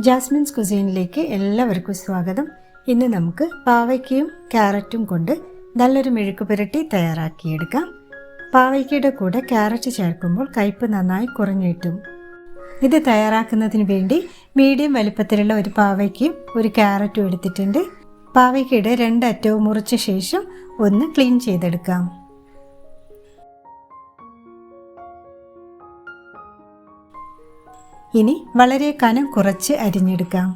Jasmine's കുസീനിലേക്ക് എല്ലാവർക്കും സ്വാഗതം. ഇന്ന് നമുക്ക് പാവയ്ക്കയും ക്യാരറ്റും കൊണ്ട് നല്ലൊരു മെഴുക്ക് പുരട്ടി തയ്യാറാക്കിയെടുക്കാം. പാവയ്ക്കയുടെ കൂടെ ക്യാരറ്റ് ചേർക്കുമ്പോൾ കയ്പ് നന്നായി കുറഞ്ഞു കിട്ടും. ഇത് തയ്യാറാക്കുന്നതിന് വേണ്ടി മീഡിയം വലുപ്പത്തിലുള്ള ഒരു പാവയ്ക്കയും ഒരു ക്യാരറ്റും എടുത്തിട്ടുണ്ട്. പാവയ്ക്കയുടെ രണ്ടറ്റവും മുറിച്ച ശേഷം ഒന്ന് ക്ലീൻ ചെയ്തെടുക്കാം. ഇനി വളരെ കനം കുറച്ച് അരിഞ്ഞെടുക്കാം.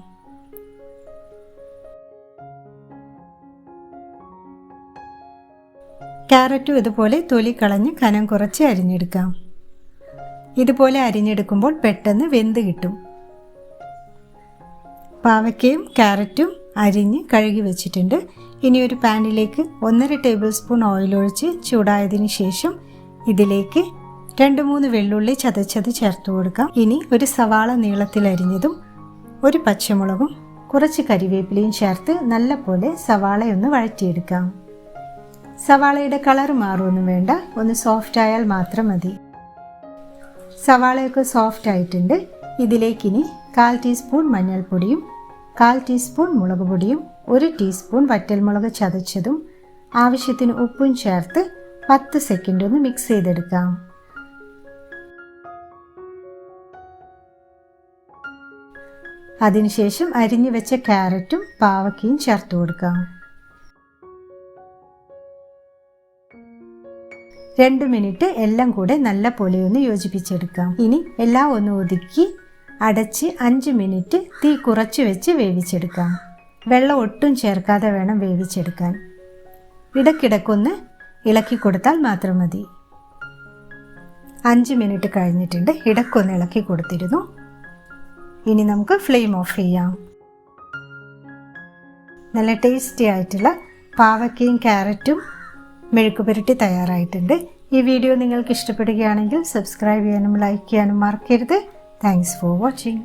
ക്യാരറ്റും ഇതുപോലെ തൊലി കളഞ്ഞ് കനം കുറച്ച് അരിഞ്ഞെടുക്കാം. ഇതുപോലെ അരിഞ്ഞെടുക്കുമ്പോൾ പെട്ടെന്ന് വെന്ത് കിട്ടും. പാവയ്ക്കയും ക്യാരറ്റും അരിഞ്ഞ് കഴുകി വെച്ചിട്ടുണ്ട്. ഇനി ഒരു പാനിലേക്ക് ഒന്നര ടേബിൾ സ്പൂൺ ഓയിൽ ഒഴിച്ച് ചൂടായതിനു ശേഷം ഇതിലേക്ക് രണ്ട് മൂന്ന് വെള്ളുള്ളി ചതച്ചത് ചേർത്ത് കൊടുക്കാം. ഇനി ഒരു സവാള നീളത്തിൽ അരിഞ്ഞതും ഒരു പച്ചമുളകും കുറച്ച് കരിവേപ്പിലയും ചേർത്ത് നല്ല പോലെ സവാളയൊന്ന് വഴറ്റിയെടുക്കാം. സവാളയുടെ കളർ മാറുമൊന്നും വേണ്ട. ഒന്ന് സോഫ്റ്റ് ആയാൽ മാത്രം മതി. സവാളയൊക്കെ സോഫ്റ്റ് ആയിട്ടുണ്ട്. ഇതിലേക്കിനി കാൽ ടീസ്പൂൺ മഞ്ഞൾപ്പൊടിയും കാൽ ടീസ്പൂൺ മുളക് പൊടിയും ഒരു ടീസ്പൂൺ വറ്റൽമുളക് ചതച്ചതും ആവശ്യത്തിന് ഉപ്പും ചേർത്ത് പത്ത് സെക്കൻഡ് ഒന്ന് മിക്സ് ചെയ്തെടുക്കാം. അതിനുശേഷം അരിഞ്ഞു വെച്ച ക്യാരറ്റും പാവക്കയും ചേർത്ത് കൊടുക്കാം. രണ്ട് മിനിറ്റ് എല്ലാം കൂടെ നല്ല പോലെ ഒന്ന് യോജിപ്പിച്ചെടുക്കാം. ഇനി എല്ലാം ഒന്ന് ഒതുക്കി അടച്ച് അഞ്ച് മിനിറ്റ് തീ കുറച്ച് വെച്ച് വേവിച്ചെടുക്കാം. വെള്ളം ഒട്ടും ചേർക്കാതെ വേണം വേവിച്ചെടുക്കാൻ. ഇടയ്ക്കിടക്കൊന്ന് ഇളക്കി കൊടുത്താൽ മാത്രം മതി. അഞ്ച് മിനിറ്റ് കഴിഞ്ഞിട്ടുണ്ട്. ഇടക്കൊന്ന് ഇളക്കി കൊടുത്തിരുന്നു. ഇനി നമുക്ക് ഫ്ലെയിം ഓഫ് ചെയ്യാം. നല്ല ടേസ്റ്റി ആയിട്ടുള്ള പാവക്കയും ക്യാരറ്റും മെഴുക്ക് പുരട്ടി തയ്യാറായിട്ടുണ്ട്. ഈ വീഡിയോ നിങ്ങൾക്ക് ഇഷ്ടപ്പെടുകയാണെങ്കിൽ സബ്സ്ക്രൈബ് ചെയ്യാനും ലൈക്ക് ചെയ്യാനും മറക്കരുത്. Thanks for watching